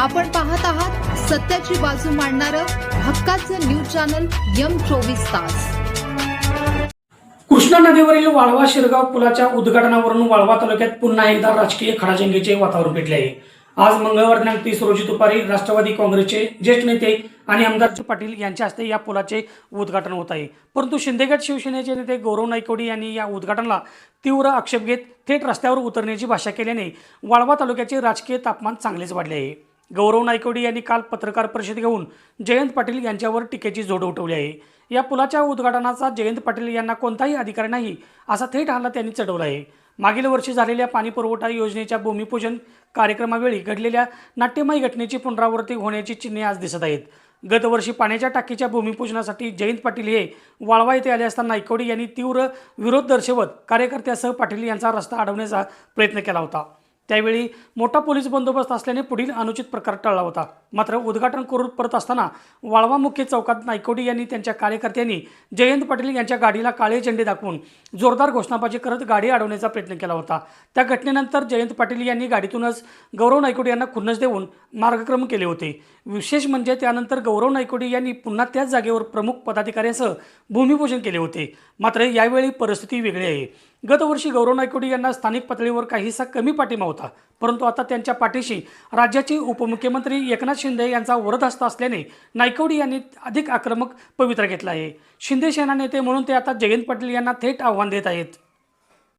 आपण पाहत आहात सत्याची बाजू मांडणारं हक्काचं न्यूज चॅनल यम चोवीस तास. कृष्णा नदीवरील वाळवा शिरगाव पुलाच्या उद्घाटनावरून वाळवा तालुक्यात पुन्हा एकदा राजकीय खडाजंगीचे वातावरण पेटले आहे. आज मंगळवार दिनांक तीस रोजी दुपारी राष्ट्रवादी काँग्रेसचे ज्येष्ठ नेते आणि आमदार पाटील यांच्या हस्ते या पुलाचे उद्घाटन होत आहे. परंतु शिंदेगड शिवसेनेचे नेते गौरव नायकोडी यांनी या उद्घाटनाला तीव्र आक्षेप घेत थेट रस्त्यावर उतरण्याची भाषा केल्याने वाळवा तालुक्याचे राजकीय तापमान चांगलेच वाढले आहे. गौरव नायकवडी यांनी काल पत्रकार परिषद घेऊन जयंत पाटील यांच्यावर टीकेची जोड उठवली आहे. या पुलाच्या उद्घाटनाचा जयंत पाटील यांना कोणताही अधिकार नाही असा थेट हल्ला त्यांनी चढवला आहे. मागील वर्षी झालेल्या पाणीपुरवठा योजनेच्या भूमिपूजन कार्यक्रमावेळी घडलेल्या नाट्यमय घटनेची पुनरावृत्ती होण्याची चिन्हे आज दिसत आहेत. गतवर्षी पाण्याच्या टाकीच्या भूमिपूजनासाठी जयंत पाटील हे वाळवा येथे आले असताना नायकवडी यांनी तीव्र विरोध दर्शवत कार्यकर्त्यासह पाटील यांचा रस्ता अडवण्याचा प्रयत्न केला होता. त्यावेळी मोठा पोलीस बंदोबस्त असल्याने पुढील अनुचित प्रकार टळला होता. मात्र उद्घाटन करून परत असताना वाळवा मुख्य चौकात नायकोडी यांनी त्यांच्या कार्यकर्त्यांनी जयंत पाटील यांच्या गाडीला काळे झेंडे दाखवून जोरदार घोषणाबाजी करत गाडी अडवण्याचा प्रयत्न केला होता. त्या घटनेनंतर जयंत पाटील यांनी गाडीतूनच गौरव नायकोडी यांना खुन्नस देऊन मार्गक्रमण केले होते. विशेष म्हणजे त्यानंतर गौरव नायकोडी यांनी पुन्हा त्याच जागेवर प्रमुख पदाधिकाऱ्यांसह भूमिपूजन केले होते. मात्र यावेळी परिस्थिती वेगळी आहे. गतवर्षी गौरव नायकोडी यांना स्थानिक पातळीवर काहीसा कमी पाठिंबा होता. परंतु आता त्यांच्या पाठीशी राज्याचे उपमुख्यमंत्री एकनाथ शिंदे यांचा वरदहस्त असल्याने नायकवडी यांनी अधिक आक्रमक पवित्रा घेतला आहे. शिंदे सेना नेते म्हणून ते आता जयंत पाटील यांना थेट आव्हान देत आहेत.